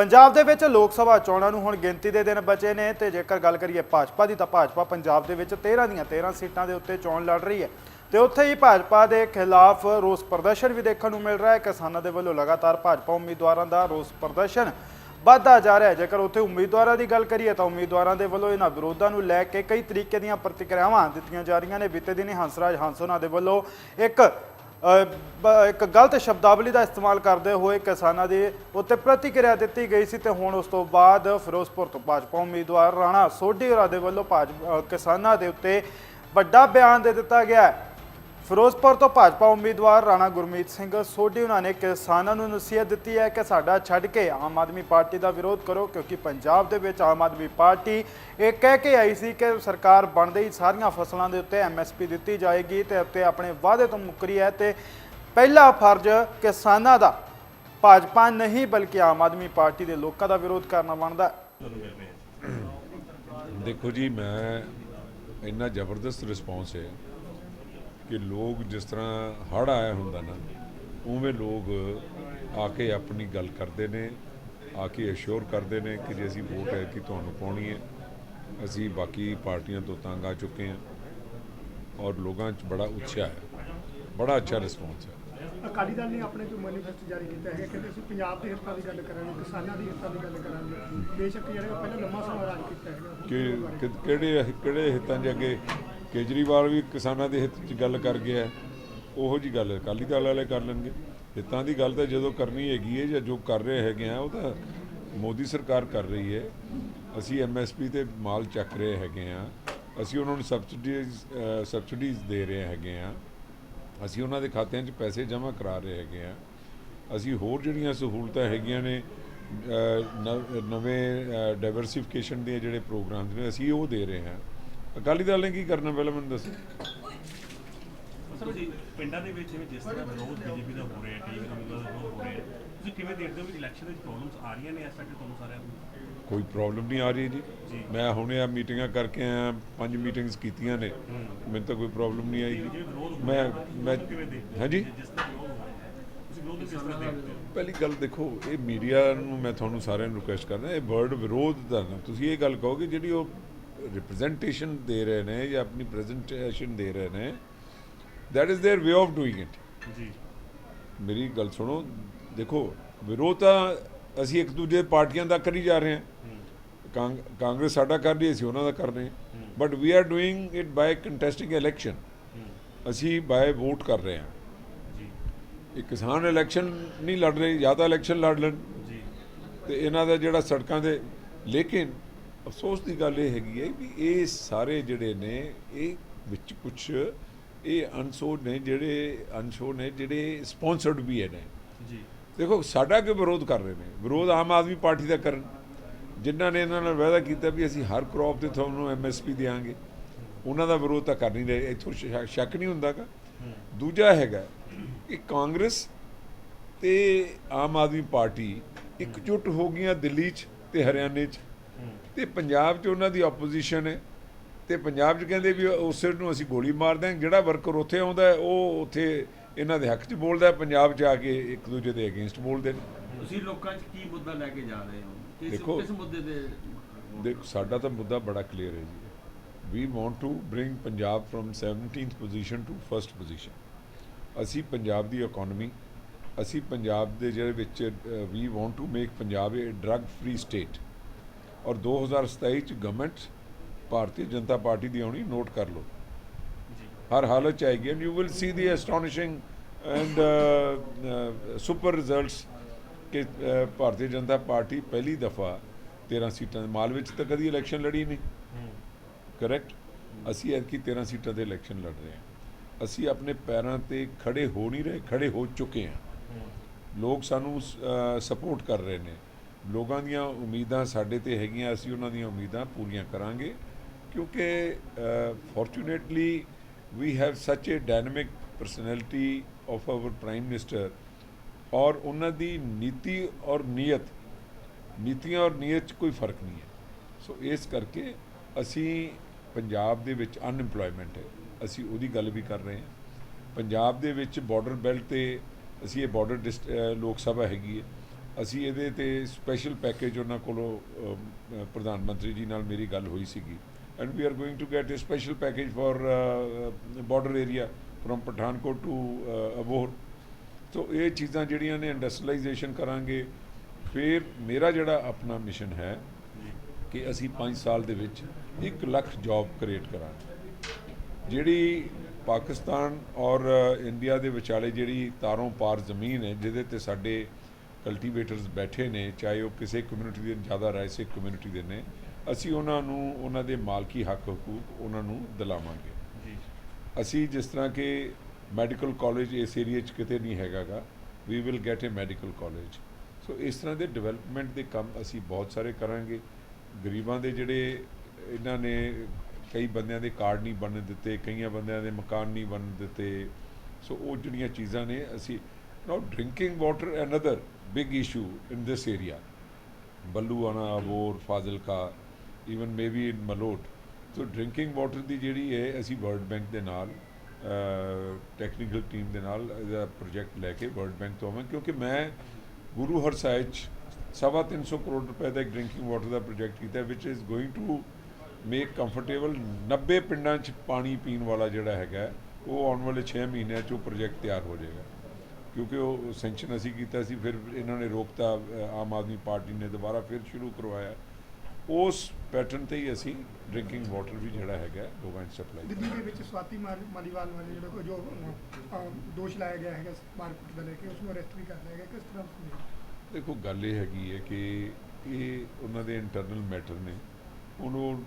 ਪੰਜਾਬ ਦੇ ਵਿੱਚ ਲੋਕ ਸਭਾ ਚੋਣਾਂ ਨੂੰ ਹੁਣ ਗਿਣਤੀ ਦੇ ਦਿਨ ਬਚੇ ਨੇ ਤੇ ਜੇਕਰ ਗੱਲ ਕਰੀਏ ਭਾਜਪਾ ਦੀ ਤਾਂ ਭਾਜਪਾ ਪੰਜਾਬ ਦੇ ਵਿੱਚ 13 ਦੀਆਂ 13 ਸੀਟਾਂ ਦੇ ਉੱਤੇ ਚੋਣ ਲੜ ਰਹੀ ਹੈ। ਤੇ ਉੱਥੇ ਹੀ ਭਾਜਪਾ ਦੇ ਖਿਲਾਫ ਰੋਸ ਪ੍ਰਦਰਸ਼ਨ ਵੀ ਦੇਖਣ ਨੂੰ ਮਿਲ ਰਿਹਾ ਹੈ। ਕਿਸਾਨਾਂ ਦੇ ਵੱਲੋਂ ਲਗਾਤਾਰ ਭਾਜਪਾ ਉਮੀਦਵਾਰਾਂ ਦਾ ਰੋਸ ਪ੍ਰਦਰਸ਼ਨ ਵੱਧਦਾ ਜਾ ਰਿਹਾ ਹੈ। ਜੇਕਰ ਉੱਥੇ ਉਮੀਦਵਾਰਾਂ ਦੀ ਗੱਲ ਕਰੀਏ ਤਾਂ ਉਮੀਦਵਾਰਾਂ ਦੇ ਵੱਲੋਂ ਇਹਨਾਂ ਵਿਰੋਧਾਂ ਨੂੰ ਲੈ ਕੇ ਕਈ ਤਰੀਕੇ ਦੀਆਂ ਪ੍ਰਤੀਕਿਰਿਆਵਾਂ ਦਿੱਤੀਆਂ ਜਾ ਰਹੀਆਂ ਨੇ। ਬੀਤੇ ਦਿਨੀ ਹੰਸਰਾਜ ਹੰਸੋਨਾ ਦੇ ਵੱਲੋਂ ਇੱਕ ਇੱਕ ਗਲਤ ਸ਼ਬਦਾਵਲੀ ਦਾ ਇਸਤੇਮਾਲ ਕਰਦੇ ਹੋਏ ਕਿਸਾਨਾਂ ਦੇ ਉੱਤੇ ਪ੍ਰਤੀਕਿਰਿਆ ਦਿੱਤੀ ਗਈ ਸੀ ਤੇ ਹੁਣ ਉਸ ਤੋਂ ਬਾਅਦ ਫਿਰੋਜ਼ਪੁਰ ਤੋਂ ਭਾਜਪਾ ਉਮੀਦਵਾਰ ਰਾਣਾ ਸੋਢੀ ਹੋਰਾਂ ਦੇ ਵੱਲੋਂ ਭਾਜਪਾ ਕਿਸਾਨਾਂ ਦੇ ਉੱਤੇ ਵੱਡਾ ਬਿਆਨ ਦੇ ਦਿੱਤਾ ਗਿਆ ਹੈ। ਫਿਰੋਜ਼ਪੁਰ ਤੋਂ ਭਾਜਪਾ ਉਮੀਦਵਾਰ ਰਾਣਾ ਗੁਰਮੀਤ ਸਿੰਘ ਸੋਢੀ ਉਹਨਾਂ ਨੇ ਕਿਸਾਨਾਂ ਨੂੰ ਨਸੀਹਤ ਦਿੱਤੀ ਹੈ ਕਿ ਸਾਡਾ ਛੱਡ ਕੇ ਆਮ ਆਦਮੀ ਪਾਰਟੀ ਦਾ ਵਿਰੋਧ ਕਰੋ, ਕਿਉਂਕਿ ਪੰਜਾਬ ਦੇ ਵਿੱਚ ਆਮ ਆਦਮੀ ਪਾਰਟੀ ਇਹ ਕਹਿ ਕੇ ਆਈ ਸੀ ਕਿ ਸਰਕਾਰ ਬਣਦੇ ਹੀ ਸਾਰੀਆਂ ਫਸਲਾਂ ਦੇ ਉੱਤੇ ਐਮਐਸਪੀ ਦਿੱਤੀ ਜਾਏਗੀ ਤੇ ਉੱਤੇ ਆਪਣੇ ਵਾਅਦੇ ਤੋਂ ਮੁੱਕਰੀ ਹੈ ਤੇ ਪਹਿਲਾ ਫਰਜ਼ ਕਿਸਾਨਾਂ ਦਾ, ਭਾਜਪਾ ਨਹੀਂ ਬਲਕਿ ਆਮ ਆਦਮੀ ਪਾਰਟੀ ਦੇ ਲੋਕਾਂ ਦਾ ਵਿਰੋਧ ਕਰਨਾ ਬਣਦਾ ਦੇਖੋ ਜੀ, ਮੈਂ ਇੰਨਾ ਜ਼ਬਰਦਸਤ ਰਿਸਪੌਂਸ ਹੈ ਕਿ ਲੋਕ ਜਿਸ ਤਰ੍ਹਾਂ ਹੜ ਆਇਆ ਹੁੰਦਾ ਨਾ ਉਵੇਂ ਲੋਕ ਆ ਕੇ ਆਪਣੀ ਗੱਲ ਕਰਦੇ ਨੇ ਆ ਕੇ ਅਸ਼ੋਰ ਕਰਦੇ ਨੇ ਕਿ ਜੇ ਅਸੀਂ ਵੋਟ ਹੈ ਕਿ ਤੁਹਾਨੂੰ ਪਾਉਣੀ ਹੈ। ਅਸੀਂ ਬਾਕੀ ਪਾਰਟੀਆਂ ਤੋਂ ਤੰਗ ਆ ਚੁੱਕੇ ਹਾਂ ਔਰ ਲੋਕਾਂ 'ਚ ਬੜਾ ਉਤਸ਼ਾਹ ਹੈ। ਬੜਾ ਅੱਛਾ ਰਿਸਪੌਂਸ ਹੈ। ਅਕਾਲੀ ਦਲ ਨੇ ਆਪਣੇ ਜੋ ਮੈਨੀਫੈਸਟੋ ਜਾਰੀ ਕੀਤਾ ਹੈ ਕਹਿੰਦੇ ਅਸੀਂ ਪੰਜਾਬ ਦੇ ਹਿੱਤਾਂ ਦੀ ਗੱਲ ਕਰਾਂਗੇ ਕਿਸਾਨਾਂ ਦੀ ਹਿੱਤਾਂ ਦੀ ਗੱਲ ਕਰਾਂਗੇ। ਬੇਸ਼ੱਕ ਜਿਹੜਾ ਪਹਿਲਾਂ ਲੰਮਾ ਸਮਾਂ ਰਾਜ ਕੀਤਾ ਹੈਗਾ ਕਿ ਕਿਹੜੇ ਕਿਹੜੇ ਹਿੱਤਾਂ 'ਚ ਅੱਗੇ ਕੇਜਰੀਵਾਲ ਵੀ ਕਿਸਾਨਾਂ ਦੇ ਹਿੱਤ 'ਚ ਗੱਲ ਕਰ ਗਿਆ ਹੈ। ਉਹੋ ਜੀ ਗੱਲ ਅਕਾਲੀ ਦਲ ਵਾਲੇ ਕਰ ਲੈਣਗੇ। ਹਿੱਤਾਂ ਦੀ ਗੱਲ ਤਾਂ ਜਦੋਂ ਕਰਨੀ ਹੈਗੀ ਹੈ ਜਾਂ ਜੋ ਕਰ ਰਹੇ ਹੈਗੇ ਆ, ਉਹ ਤਾਂ ਮੋਦੀ ਸਰਕਾਰ ਕਰ ਰਹੀ ਹੈ। ਅਸੀਂ ਐਮਐਸਪੀ ਤੇ ਮਾਲ ਚੱਕ ਰਹੇ ਹੈਗੇ ਆ। ਅਸੀਂ ਉਹਨਾਂ ਨੂੰ ਸਬਸਿਡੀਜ਼ ਸਬਸਿਡੀਜ਼ ਦੇ ਰਹੇ ਹੈਗੇ ਆ। ਅਸੀਂ ਉਹਨਾਂ ਦੇ ਖਾਤਿਆਂ 'ਚ ਪੈਸੇ ਜਮ੍ਹਾਂ ਕਰਾ ਰਹੇ ਹੈਗੇ ਆ। ਅਸੀਂ ਹੋਰ ਜਿਹੜੀਆਂ ਸਹੂਲਤਾਂ ਹੈਗੀਆਂ ਨੇ ਨਵ- ਨਵੇਂ ਡਾਈਵਰਸਿਫਿਕੇਸ਼ਨ ਦੇ ਜਿਹੜੇ ਪ੍ਰੋਗਰਾਮਸ ਨੇ, ਅਸੀਂ ਉਹ ਦੇ ਰਹੇ ਹਾਂ। ਅਕਾਲੀ ਦਲ ਨੇ ਕੀ ਕਰਨਾ ਪਹਿਲਾਂ ਮੈਨੂੰ ਦੱਸੋ। ਸਰ ਜੀ ਪਿੰਡਾਂ ਦੇ ਵਿੱਚ ਜਿਸ ਤਰ੍ਹਾਂ ਵਿਰੋਧ ਬੀਜੇਪੀ ਦਾ ਹੋ ਰਿਹਾ ਹੈ ਟੀਵੀ ਦਾ ਵਿਰੋਧ ਹੋ ਰਿਹਾ ਹੈ ਤੁਸੀਂ ਕਿਵੇਂ ਦੇਖਦੇ ਹੋ ਵੀ ਇਲੈਕਸ਼ਨ ਵਿੱਚ ਪ੍ਰੋਬਲਮਸ ਆ ਰਹੀਆਂ ਨੇ ਇਸ ਕਰਕੇ ਤੁਹਾਨੂੰ ਸਾਰਿਆਂ ਨੂੰ ਕੋਈ ਪ੍ਰੋਬਲਮ ਨਹੀਂ ਆ ਰਹੀ ਜੀ। ਮੈਂ ਹੁਣੇ ਆ ਮੀਟਿੰਗਾਂ ਕਰਕੇ ਆਇਆ ਪੰਜ ਮੀਟਿੰਗਸ ਕੀਤੀਆਂ ਨੇ। ਮੈਨੂੰ ਤਾਂ ਕੋਈ ਪ੍ਰੋਬਲਮ ਨਹੀਂ ਆਈ। ਮੈਂ ਮੈਂ ਹਾਂਜੀ? ਪਹਿਲੀ ਗੱਲ ਦੇਖੋ ਇਹ ਮੀਡੀਆ ਨੂੰ ਮੈਂ ਤੁਹਾਨੂੰ ਸਾਰਿਆਂ ਨੂੰ ਰਿਕੁਐਸਟ ਕਰਦਾ ਇਹ ਵਰਡ ਵਿਰੋਧ ਦਾ ਨਾ। ਤੁਸੀਂ ਇਹ ਗੱਲ ਕਹੋਗੇ ਜਿਹੜੀ ਉਹ ਰਿਪਰੈਜ਼ੈਂਟੇਸ਼ਨ ਦੇ ਰਹੇ ਨੇ ਜਾਂ ਆਪਣੀ ਪ੍ਰੈਜੈਂਟੇਸ਼ਨ ਦੇ ਰਹੇ ਨੇ that is their way of doing it. ਜੀ ਮੇਰੀ ਗੱਲ ਸੁਣੋ ਦੇਖੋ ਵਿਰੋਧ ਤਾਂ ਅਸੀਂ ਇੱਕ ਦੂਜੇ ਪਾਰਟੀਆਂ ਦਾ ਕਰੀ ਜਾ ਰਹੇ ਹਾਂ ਕਾਂਗ- ਕਾਂਗਰਸ ਸਾਡਾ ਕਰ ਰਹੀ ਅਸੀਂ ਉਹਨਾਂ ਦਾ ਕਰ ਰਹੇ but we are doing it by contesting election ਅਸੀਂ ਬਾਈ ਵੋਟ ਕਰ ਰਹੇ ਹਾਂ ਜੀ ਇਹ ਕਿਸਾਨ ਇਲੈਕਸ਼ਨ ਨਹੀਂ ਲੜ ਰਹੇ ਜਾਂ ਤਾਂ ਇਲੈਕਸ਼ਨ ਲੜ ਲੈਣ ਜੀ ਤੇ ਇਹਨਾਂ ਦਾ ਜਿਹੜਾ ਸੜਕਾਂ ਦੇ ਲੇਕਿਨ ਅਫਸੋਸ ਦੀ ਗੱਲ ਇਹ ਹੈਗੀ ਹੈ ਵੀ ਇਹ ਸਾਰੇ ਜਿਹੜੇ ਨੇ ਇਹ ਵਿੱਚ ਕੁਝ ਇਹ ਅਨਸੋਡ ਨੇ ਜਿਹੜੇ ਅਨਸ਼ੋਡ ਨੇ ਜਿਹੜੇ ਸਪਾਂਸਰਡ ਵੀ ਹੈ ਨੇ। ਜੀ। ਦੇਖੋ ਸਾਡਾ ਕਿ ਵਿਰੋਧ ਕਰ ਰਹੇ ਨੇ? ਵਿਰੋਧ ਆਮ ਆਦਮੀ ਪਾਰਟੀ ਦਾ ਕਰਨ। ਜਿਨ੍ਹਾਂ ਨੇ ਇਹਨਾਂ ਨਾਲ ਵਾਅਦਾ ਕੀਤਾ ਵੀ ਅਸੀਂ ਹਰ ਕ੍ਰੌਪ ਤੇ ਤੁਹਾਨੂੰ ਐਮਐਸਪੀ ਦੇਵਾਂਗੇ ਉਹਨਾਂ ਦਾ ਵਿਰੋਧ ਤਾਂ ਕਰ ਨਹੀਂ ਰਹੇ। ਇੱਥੋਂ ਸ਼ੱਕ- ਸ਼ੱਕ ਨਹੀਂ ਹੁੰਦਾਗਾ ਦੂਜਾ ਹੈਗਾ ਕਿ ਕਾਂਗਰਸ ਤੇ ਆਮ ਆਦਮੀ ਪਾਰਟੀ ਇਕਜੁੱਟ ਹੋ ਗਈਆਂ ਦਿੱਲੀ 'ਚ ਤੇ ਹਰਿਆਣੇ 'ਚ। ਤੇ ਪੰਜਾਬ 'ਚ ਉਹਨਾਂ ਦੀ ਆਪੋਜੀਸ਼ਨ ਹੈ। ਤੇ ਪੰਜਾਬ 'ਚ ਕਹਿੰਦੇ ਵੀ ਉਸੇ ਨੂੰ ਅਸੀਂ ਗੋਲੀ ਮਾਰ ਦਿਆਂਗੇ। ਜਿਹੜਾ ਵਰਕਰ ਉੱਥੇ ਆਉਂਦਾ ਉਹ ਉੱਥੇ ਇਹਨਾਂ ਦੇ ਹੱਕ 'ਚ ਬੋਲਦਾ ਪੰਜਾਬ 'ਚ ਆ ਕੇ ਇੱਕ ਦੂਜੇ ਦੇ ਅਗੇਂਸਟ ਬੋਲਦੇ ਨੇ। ਤੁਸੀਂ ਲੋਕਾਂ 'ਚ ਕੀ ਮੁੱਦਾ ਲੈ ਕੇ ਜਾ ਰਹੇ ਹੋ? ਦੇਖੋ- ਕਿਸ ਮੁੱਦੇ ਦੇ ਦੇਖੋ ਸਾਡਾ ਤਾਂ ਮੁੱਦਾ ਬੜਾ ਕਲੀਅਰ ਹੈ ਜੀ। We want to bring Punjab from 17th position to first position ਅਸੀਂ ਪੰਜਾਬ ਦੀ ਇਕਨੋਮੀ ਅਸੀਂ ਪੰਜਾਬ ਦੇ ਜਿਹੜੇ ਵਿੱਚ we want to make Punjab a drug free state ਔਰ 2027 ਚ ਗਵਰਨਮੈਂਟ ਭਾਰਤੀ ਜਨਤਾ ਪਾਰਟੀ ਦੀ ਆਉਣੀ ਨੋਟ ਕਰ ਲਓ। ਹਰ ਹਾਲਤ ਚ ਆਏਗੀ and you will see the astonishing and super results ਕਿ ਭਾਰਤੀ ਜਨਤਾ ਪਾਰਟੀ ਪਹਿਲੀ ਦਫਾ 13 ਸੀਟਾਂ ਦੇ ਮਾਲ ਵਿੱਚ ਤਾਂ ਕਦੀ ਇਲੈਕਸ਼ਨ ਲੜੀ ਨਹੀਂ। ਕਰੈਕਟ ਅਸੀਂ ਐਤਕੀ 13 ਸੀਟਾਂ ਦੇ ਇਲੈਕਸ਼ਨ ਲੜ ਰਹੇ ਹਾਂ। ਅਸੀਂ ਆਪਣੇ ਪੈਰਾਂ ਤੇ ਖੜੇ ਹੋ ਨਹੀਂ ਰਹੇ ਖੜੇ ਹੋ ਚੁੱਕੇ ਹਾਂ। ਲੋਕ ਸਾਨੂੰ ਸਪੋਰਟ ਕਰ ਰਹੇ ਨੇ। ਲੋਕਾਂ ਦੀਆਂ ਉਮੀਦਾਂ ਸਾਡੇ ਤੇ ਹੈਗੀਆਂ, ਅਸੀਂ ਉਹਨਾਂ ਦੀਆਂ ਉਮੀਦਾਂ ਪੂਰੀਆਂ ਕਰਾਂਗੇ। ਕਿਉਂਕਿ fortunately we have such a dynamic personality of our prime minister ਔਰ ਉਹਨਾਂ ਦੀ ਨੀਤੀ ਔਰ ਨੀਅਤ, ਨੀਤੀਆਂ ਔਰ ਨੀਅਤ 'ਚ ਕੋਈ ਫ਼ਰਕ ਨਹੀਂ ਹੈ। ਸੋ ਇਸ ਕਰਕੇ ਅਸੀਂ ਪੰਜਾਬ ਦੇ ਵਿੱਚ ਅਨਐਮਪਲੋਇਮੈਂਟ ਹੈ। ਅਸੀਂ ਉਹਦੀ ਗੱਲ ਵੀ ਕਰ ਰਹੇ ਹਾਂ। ਪੰਜਾਬ ਦੇ ਵਿੱਚ ਬਾਰਡਰ ਬੈਲਟ ਤੇ ਅਸੀਂ ਇਹ ਬਾਰਡਰ ਲੋਕ ਸਭਾ ਹੈਗੀ ਹੈ। ਅਸੀਂ ਇਹਦੇ ਤੇ ਸਪੈਸ਼ਲ ਪੈਕੇਜ ਉਹਨਾਂ ਕੋਲੋਂ ਪ੍ਰਧਾਨ ਮੰਤਰੀ ਜੀ ਨਾਲ ਮੇਰੀ ਗੱਲ ਹੋਈ ਸੀਗੀ। And we are going to get a special package for border area from Pathankot to Abohar. So ਇਹ ਚੀਜ਼ਾਂ ਜਿਹੜੀਆਂ ਨੇ ਇੰਡਸਟਰੀਲਾਈਜੇਸ਼ਨ ਕਰਾਂਗੇ। ਫਿਰ ਮੇਰਾ ਜਿਹੜਾ ਆਪਣਾ ਮਿਸ਼ਨ ਹੈ ਕਿ ਅਸੀਂ 5 ਸਾਲ ਦੇ ਵਿੱਚ 1 ਲੱਖ ਜੌਬ ਕ੍ਰੀਏਟ ਕਰਾਂਗੇ। ਜਿਹੜੀ ਪਾਕਿਸਤਾਨ ਔਰ ਇੰਡੀਆ ਦੇ ਵਿਚਾਲੇ ਜਿਹੜੀ ਤਾਰੋਂ ਪਾਰ ਜ਼ਮੀਨ ਹੈ, ਜਿਹਦੇ ਤੇ ਸਾਡੇ ਕਲਟੀਵੇਟਰਸ ਬੈਠੇ ਨੇ ਚਾਹੇ ਉਹ ਕਿਸੇ ਕਮਿਊਨਿਟੀ ਦੇ ਜ਼ਿਆਦਾ ਰਾਇਸੇ ਕਮਿਊਨਿਟੀ ਦੇ ਨੇ ਅਸੀਂ ਉਹਨਾਂ ਨੂੰ ਉਹਨਾਂ ਦੇ ਮਾਲਕੀ ਹੱਕ ਹਕੂਕ ਉਹਨਾਂ ਨੂੰ ਦਿਲਾਵਾਂਗੇ। ਜੀ। ਅਸੀਂ ਜਿਸ ਤਰ੍ਹਾਂ ਕਿ ਮੈਡੀਕਲ ਕਾਲਜ ਇਸ ਏਰੀਆ 'ਚ ਕਿਤੇ ਨਹੀਂ ਹੈਗਾਗਾ we will get a medical college so ਇਸ ਤਰ੍ਹਾਂ ਦੇ ਡਿਵੈਲਪਮੈਂਟ ਦੇ ਕੰਮ ਅਸੀਂ ਬਹੁਤ ਸਾਰੇ ਕਰਾਂਗੇ। ਗਰੀਬਾਂ ਦੇ ਜਿਹੜੇ ਇਹਨਾਂ ਨੇ ਕਈ ਬੰਦਿਆਂ ਦੇ ਕਾਰਡ ਨਹੀਂ ਬਣਨ ਦਿੱਤੇ ਕਈਆਂ ਬੰਦਿਆਂ ਦੇ ਮਕਾਨ ਨਹੀਂ ਬਣਨ ਦਿੱਤੇ। ਸੋ ਉਹ ਜਿਹੜੀਆਂ ਚੀਜ਼ਾਂ ਨੇ ਅਸੀਂ now drinking water another big issue in this area Balluana Abohar Fazilka even maybe in Malout so drinking water ਦੀ ਜਿਹੜੀ ਹੈ ਅਸੀਂ ਵਰਲਡ ਬੈਂਕ ਦੇ ਨਾਲ ਟੈਕਨੀਕਲ ਟੀਮ ਦੇ ਨਾਲ ਇਹਦਾ ਪ੍ਰੋਜੈਕਟ ਲੈ ਕੇ ਵਰਲਡ ਬੈਂਕ ਤੋਂ ਆਵਾਂ ਕਿਉਂਕਿ ਮੈਂ ਗੁਰੂ ਹਰਸਾਏ 'ਚ ਸਵਾ ਤਿੰਨ ਸੌ ਕਰੋੜ ਰੁਪਏ ਦਾ ਇੱਕ ਡਰਿੰਕਿੰਗ ਵਾਟਰ ਦਾ ਪ੍ਰੋਜੈਕਟ ਕੀਤਾ which is going to make comfortable 90 ਪਿੰਡਾਂ 'ਚ ਪਾਣੀ ਪੀਣ ਵਾਲਾ ਜਿਹੜਾ ਹੈਗਾ ਉਹ ਆਉਣ ਵਾਲੇ 6 ਮਹੀਨਿਆਂ 'ਚ ਉਹ ਪ੍ਰੋਜੈਕਟ ਤਿਆਰ ਹੋ ਜਾਏਗਾ ਕਿਉਂਕਿ ਉਹ ਸੈਂਕਸ਼ਨ ਅਸੀਂ ਕੀਤਾ ਸੀ ਫਿਰ ਇਹਨਾਂ ਨੇ ਰੋਕਤਾ ਆਮ ਆਦਮੀ ਪਾਰਟੀ ਨੇ ਦੁਬਾਰਾ ਫਿਰ ਸ਼ੁਰੂ ਕਰਵਾਇਆ। ਉਸ ਪੈਟਰਨ ਤੇ ਹੀ ਅਸੀਂ ਡਰਿੰਕਿੰਗ ਵਾਟਰ ਵੀ ਜਿਹੜਾ ਹੈਗਾ ਲੋਕਾਂ 'ਚ ਸਪਲਾਈ ਦਿੱਲੀ ਦੇ ਵਿੱਚ ਸਵਾਤੀ ਮਾਲ- ਮਾਲੀਵਾਲ ਵਾਲੇ ਜਿਹੜਾ ਜੋ ਦੋਸ਼ ਲਾਇਆ ਗਿਆ ਹੈਗਾ ਮਾਰਕੀਟ ਦਾ ਲੈ ਕੇ ਉਸ ਨੂੰ ਅਰੈਸਟ ਵੀ ਕਰ ਲਿਆ ਗਿਆ। ਕਿਸ ਤਰ੍ਹਾਂ ਤੁਸੀਂ ਦੇਖੋ ਗੱਲ ਇਹ ਹੈਗੀ ਹੈ ਕਿ ਇਹ ਉਹਨਾਂ ਦੇ ਇੰਟਰਨਲ ਮੈਟਰ ਨੇ। ਉਹਨੂੰ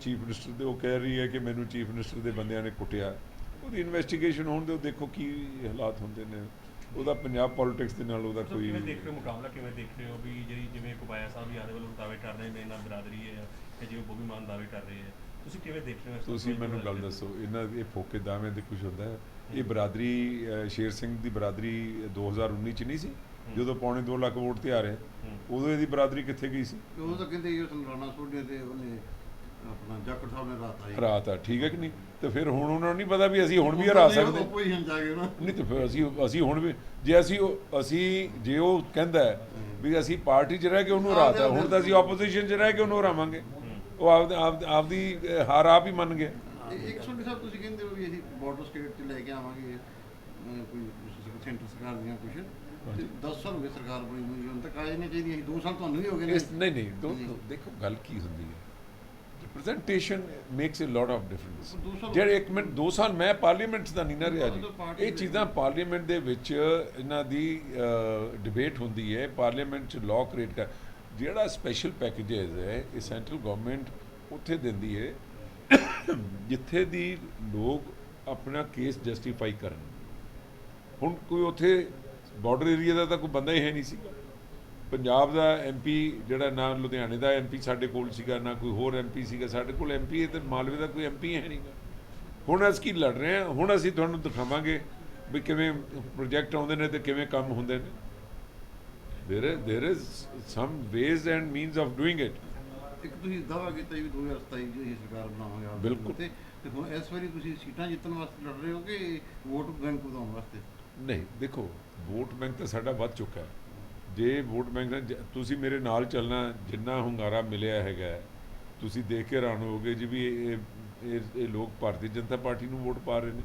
ਚੀਫ ਮਿਨਿਸਟਰ ਦੇ ਉਹ ਕਹਿ ਰਹੀ ਹੈ ਕਿ ਮੈਨੂੰ ਚੀਫ ਮਿਨਿਸਟਰ ਦੇ ਬੰਦਿਆਂ ਨੇ ਕੁੱਟਿਆ। ਉਹਦੀ ਇਨਵੈਸਟੀਗੇਸ਼ਨ ਹੋਣ ਦਿਓ ਦੇਖੋ ਕੀ ਹਾਲਾਤ ਹੁੰਦੇ ਨੇ। ਉਹਦਾ ਪੰਜਾਬ ਪੋਲਿਟਿਕਸ ਦੇ ਨਾਲ ਉਹਦਾ ਕੋਈ ਕਿਵੇਂ ਦੇਖ ਰਹੇ ਹੋ ਮੁਕਾਬਲਾ ਕਿਵੇਂ ਦੇਖ ਰਹੇ ਹੋ ਵੀ ਜਿਹੜੀ ਜਿਵੇਂ ਕੁਬਾਇਆ ਸਾਹਿਬ ਵੀ ਆਦੇ ਵੱਲੋਂ ਦਾਅਵੇ ਕਰ ਰਹੇ ਨੇ ਇਹਨਾਂ ਬਰਾਦਰੀ ਹੈ ਤੇ ਜਿਵੇਂ ਬੋਬੀ ਮਾਨ ਦਾਅਵੇ ਕਰ ਰਹੇ ਹੈ ਤੁਸੀਂ ਕਿਵੇਂ ਦੇਖ ਰਹੇ ਹੋ ਇਸ ਤੁਸੀਂ? ਮੈਨੂੰ ਗੱਲ ਦੱਸੋ ਇਹਨਾਂ ਇਹ ਫੋਕੇ ਦਾਅਵੇਂ ਦੇ ਕੁਝ ਹੁੰਦਾ ਹੈ ਇਹ ਬਰਾਦਰੀ ਸ਼ੇਰ ਸਿੰਘ ਦੀ ਬਰਾਦਰੀ 2019 ਚ ਨਹੀਂ ਸੀ ਜਦੋਂ ਪੌਣੇ 2 ਲੱਖ ਵੋਟ ਤੇ ਆ ਰਹੇ। ਉਦੋਂ ਇਹਦੀ ਬਰਾਦਰੀ ਕਿੱਥੇ ਗਈ ਸੀ ਉਹ ਤਾਂ ਕਹਿੰਦੇ ਇਹ ਸਮਰਾਣਾ ਸੋਢੇ ਤੇ ਉਹਨੇ ਆਪਣਾ ਜਾਕਰ ਸਾਹਿਬ ਨੇ ਰਾਤ ਆਈ। ਰਾਤ ਆ ਠੀਕ ਹੈ ਕਿ ਨਹੀਂ? ਤੇ ਫਿਰ ਹੁਣ ਉਹਨਾਂ ਨੂੰ ਨਹੀਂ ਪਤਾ ਵੀ ਅਸੀਂ ਹੁਣ ਵੀ ਹਰਾ ਸਕਦੇ। ਆਪੋਜੀਸ਼ਨ ਜਾ ਕੇ ਨਾ। ਨਹੀਂ ਤੇ ਫਿਰ ਅਸੀਂ ਅਸੀਂ ਹੁਣ ਵੀ ਜੇ ਅਸੀਂ ਅਸੀਂ ਜੇ ਉਹ ਕਹਿੰਦਾ ਹੈ ਵੀ ਅਸੀਂ ਪਾਰਟੀ 'ਚ ਰਹਿ ਕੇ ਉਹਨੂੰ ਹਰਾਤਾ ਹੁਣ ਤਾਂ ਅਸੀਂ ਆਪੋਜੀਸ਼ਨ 'ਚ ਰਹਿ ਕੇ ਉਹਨੂੰ ਹਰਾਵਾਂਗੇ। ਉਹ ਆਪ ਆਪ ਆਪਦੀ ਹਾਰ ਆਪ ਹੀ ਮੰਨ ਗਿਆ। ਇੱਕ ਸੋਢੇ ਸਾਹਿਬ ਤੁਸੀਂ ਕਹਿੰਦੇ ਹੋ ਵੀ ਅਸੀਂ ਬਾਰਡਰ ਸਟੇਟ ਤੇ ਲੈ ਕੇ ਆਵਾਂਗੇ ਕੋਈ ਸੈਂਟਰ ਸਰਕਾਰ ਦੀਆਂ ਕੁਝ ਤੇ 10 ਸਾਲ ਹੋ ਗਏ ਸਰਕਾਰ ਬਣੀ ਨੂੰ ਹੁਣ ਤੱਕ ਆਏ ਨਹੀਂ ਚਾਹੀਦੀ ਅਸੀਂ 2 ਸਾਲ ਤੁਹਾਨੂੰ ਵੀ ਹੋ ਗਏ ਨੇ। ਨਹੀਂ ਨਹੀਂ। ਦੇਖੋ ਗੱਲ ਕੀ ਹੁੰਦੀ ਹੈ। Representation makes a lot of difference ਦੋ ਜਿਹੜੇ ਇੱਕ ਮਿੰਟ 2 ਸਾਲ ਮੈਂ ਪਾਰਲੀਮੈਂਟ ਤਾਂ ਨਹੀਂ ਨਾ ਰਿਹਾ ਜੀ। ਇਹ ਦੇ ਚੀਜ਼ਾਂ ਪਾਰਲੀਮੈਂਟ ਦੇ ਵਿੱਚ ਇਹਨਾਂ ਦੀ ਡਿਬੇਟ ਹੁੰਦੀ ਹੈ। ਪਾਰਲੀਮੈਂਟ 'ਚ ਲਾਅ ਕ੍ਰੀਏਟ ਕਰ ਜਿਹੜਾ ਸਪੈਸ਼ਲ ਪੈਕੇजेस ਹੈ ਇਹ ਸੈਂਟਰਲ ਗਵਰਨਮੈਂਟ ਉੱਥੇ ਦਿੰਦੀ ਹੈ ਜਿੱਥੇ ਦੀ ਲੋਕ ਆਪਣਾ ਕੇਸ ਜਸਟੀਫਾਈ ਕਰਨ। ਹੁਣ ਕੋਈ ਉੱਥੇ ਬਾਰਡਰ ਏਰੀਆ ਦਾ ਤਾਂ ਕੋਈ ਬੰਦਾ ਹੀ ਹੈ ਨਹੀਂ ਸੀ। ਪੰਜਾਬ ਦਾ ਐਮਪੀ ਜਿਹੜਾ ਨਾ ਲੁਧਿਆਣੇ ਦਾ ਐਮਪੀ ਸਾਡੇ ਕੋਲ ਸੀਗਾ ਨਾ ਕੋਈ ਹੋਰ ਐਮਪੀ ਸੀਗਾ ਸਾਡੇ ਕੋਲ। ਐਮਪੀ ਹੈ ਤੇ ਮਾਲਵੇ ਦਾ ਕੋਈ ਐਮਪੀ ਹੈ ਨਹੀਂਗਾ ਹੁਣ ਅਸੀਂ ਕੀ ਲੜ ਰਹੇ ਹਾਂ ਹੁਣ ਅਸੀਂ ਤੁਹਾਨੂੰ ਦਿਖਾਵਾਂਗੇ ਵੀ ਕਿਵੇਂ ਪ੍ਰੋਜੈਕਟ ਆਉਂਦੇ ਨੇ ਤੇ ਕਿਵੇਂ ਕੰਮ ਹੁੰਦੇ ਨੇ। There is there is some ways and means of doing it ਇੱਕ ਤੁਸੀਂ ਦਾਵਾ ਕੀਤਾ ਵੀ 2027 ਚ ਇਹ ਸਰਕਾਰ ਬਣਾਵਾਂਗੇ ਆਪ ਬਿਲਕੁਲ। ਤੇ ਹੁਣ ਇਸ ਵਾਰੀ ਤੁਸੀਂ ਸੀਟਾਂ ਜਿੱਤਣ ਵਾਸਤੇ ਲੜ ਰਹੇ ਹੋ ਕਿ ਵੋਟ ਬੈਂਕ ਵਧਾਉਣ ਵਾਸਤੇ? ਨਹੀਂ ਦੇਖੋ ਵੋਟ ਬੈਂਕ ਤਾਂ ਸਾਡਾ ਵੱਧ ਚੁੱਕਾ ਹੈ। ਜੇ ਵੋਟ ਬੈਂਕ ਤੁਸੀਂ ਮੇਰੇ ਨਾਲ ਚੱਲਣਾ, ਜਿੰਨਾ ਹੁੰਗਾਰਾ ਮਿਲਿਆ ਹੈਗਾ, ਤੁਸੀਂ ਦੇਖ ਕੇ ਹੈਰਾਨ ਹੋਗੇ ਜੀ ਵੀ ਇਹ ਇਹ ਲੋਕ ਭਾਰਤੀ ਜਨਤਾ ਪਾਰਟੀ ਨੂੰ ਵੋਟ ਪਾ ਰਹੇ ਨੇ।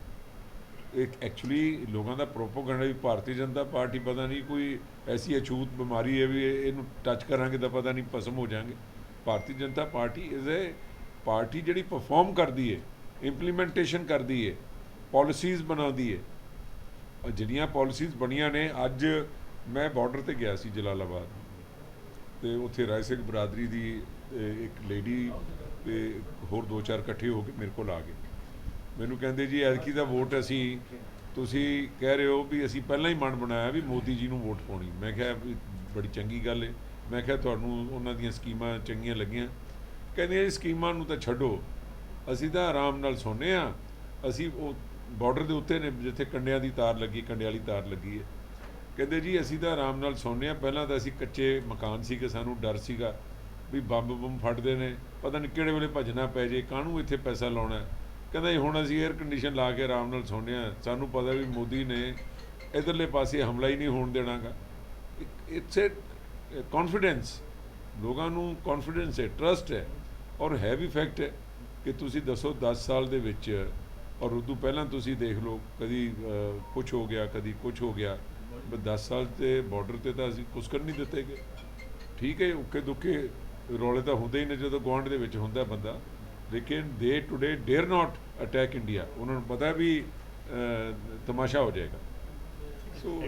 ਇੱਕ ਐਕਚੁਅਲੀ ਲੋਕਾਂ ਦਾ ਪ੍ਰੋਪੋਗੈਂਡਾ ਵੀ ਭਾਰਤੀ ਜਨਤਾ ਪਾਰਟੀ, ਪਤਾ ਨਹੀਂ ਕੋਈ ਐਸੀ ਅਛੂਤ ਬਿਮਾਰੀ ਹੈ ਵੀ ਇਹਨੂੰ ਟੱਚ ਕਰਾਂਗੇ ਤਾਂ ਪਤਾ ਨਹੀਂ ਭਸਮ ਹੋ ਜਾਾਂਗੇ Bharatiya Janata party is a party ਜਿਹੜੀ ਪਰਫਾਰਮ ਕਰਦੀ ਹੈ ਇੰਪਲੀਮੈਂਟੇਸ਼ਨ ਕਰਦੀ ਹੈ ਪਾਲਿਸੀਜ਼ ਬਣਾਉਂਦੀ ਹੈ। ਔਰ ਜਿਹੜੀਆਂ ਪਾਲਿਸੀਜ਼ ਬਣੀਆਂ ਨੇ, ਅੱਜ ਮੈਂ ਬਾਰਡਰ ਤੇ ਗਿਆ ਸੀ ਜਲਾਲਾਬਾਦ। ਤੇ ਉੱਥੇ ਰਾਏ ਸਿੰਘ ਬਰਾਦਰੀ ਦੀ ਇੱਕ ਲੇਡੀ ਤੇ ਹੋਰ ਦੋ ਚਾਰ ਇਕੱਠੇ ਹੋ ਕੇ ਮੇਰੇ ਕੋਲ ਆ ਗਏ। ਮੈਨੂੰ ਕਹਿੰਦੇ, ਜੀ, ਐਤਕੀ ਦਾ ਵੋਟ ਅਸੀਂ, ਤੁਸੀਂ ਕਹਿ ਰਹੇ ਹੋ ਵੀ ਅਸੀਂ ਪਹਿਲਾਂ ਹੀ ਮਨ ਬਣਾਇਆ ਵੀ ਮੋਦੀ ਜੀ ਨੂੰ ਵੋਟ ਪਾਉਣੀ। ਮੈਂ ਕਿਹਾ ਬੜੀ ਚੰਗੀ ਗੱਲ ਹੈ ਮੈਂ ਕਿਹਾ, ਤੁਹਾਨੂੰ ਉਹਨਾਂ ਦੀਆਂ ਸਕੀਮਾਂ ਚੰਗੀਆਂ ਲੱਗੀਆਂ। ਕਹਿੰਦੇ, ਇਹ ਸਕੀਮਾਂ ਨੂੰ ਤਾਂ ਛੱਡੋ। ਅਸੀਂ ਤਾਂ ਆਰਾਮ ਨਾਲ ਸੌਂਦੇ ਆ ਅਸੀਂ ਉਹ ਬਾਰਡਰ ਦੇ ਉੱਤੇ ਨੇ, ਜਿੱਥੇ ਕੰਡਿਆਂ ਦੀ ਤਾਰ ਲੱਗੀ, ਕੰਡਿਆਂ ਵਾਲੀ ਤਾਰ ਲੱਗੀ ਹੈ ਕਹਿੰਦੇ ਜੀ ਅਸੀਂ ਤਾਂ ਆਰਾਮ ਨਾਲ ਸੌਂਦੇ ਆ ਪਹਿਲਾਂ ਤਾਂ ਅਸੀਂ ਕੱਚੇ ਮਕਾਨ ਸੀਗੇ, ਸਾਨੂੰ ਡਰ ਸੀਗਾ ਵੀ ਬੰਬ ਬੰਬ ਫਟਦੇ ਨੇ, ਪਤਾ ਨਹੀਂ ਕਿਹੜੇ ਵੇਲੇ ਭੱਜਣਾ ਪੈ ਜੇ, ਕਾਹਨੂੰ ਇੱਥੇ ਪੈਸਾ ਲਾਉਣਾ ਕਹਿੰਦਾ ਜੀ ਹੁਣ ਅਸੀਂ 에ਅਰ ਕੰਡੀਸ਼ਨ ਲਾ ਕੇ ਆਰਾਮ ਨਾਲ ਸੌਂਦੇ ਆ ਸਾਨੂੰ ਪਤਾ ਵੀ ਮੋਦੀ ਨੇ ਇਧਰਲੇ ਪਾਸੇ ਹਮਲਾ ਹੀ ਨਹੀਂ ਹੋਣ ਦੇਣਾਗਾ। ਇਟਸ ਕੌਨਫੀਡੈਂਸ ਲੋਕਾਂ ਨੂੰ ਕੌਨਫੀਡੈਂਸ ਹੈ ਟਰਸਟ ਹੈ ਔਰ ਹੈ ਵੀ ਫੈਕਟ ਹੈ ਕਿ ਤੁਸੀਂ ਦੱਸੋ 10 ਸਾਲ ਦੇ ਵਿੱਚ ਔਰ ਉਦੋਂ ਪਹਿਲਾਂ ਤੁਸੀਂ ਦੇਖ ਲਓ, ਕਦੀ ਕੁਝ ਹੋ ਗਿਆ, ਕਦੀ ਕੁਝ ਹੋ ਗਿਆ। 10 ਸਾਲ ਤੇ ਬਾਰਡਰ ਤੇ ਤਾਂ ਅਸੀਂ ਕੁਛ ਕਰ ਨਹੀਂ ਦਿੱਤੇ ਗਏ ਠੀਕ ਹੈ ਉੱਕੇ ਦੁੱਕੇ ਰੌਲੇ ਤਾਂ ਹੁੰਦੇ ਹੀ ਨੇ ਜਦੋਂ ਗੁਆਂਢ ਦੇ ਵਿੱਚ ਹੁੰਦਾ ਬੰਦਾ। ਲੇਕਿਨ they today dare not attack India ਉਹਨਾਂ ਨੂੰ ਪਤਾ ਵੀ ਤਮਾਸ਼ਾ ਹੋ ਜਾਏਗਾ। ਸੋ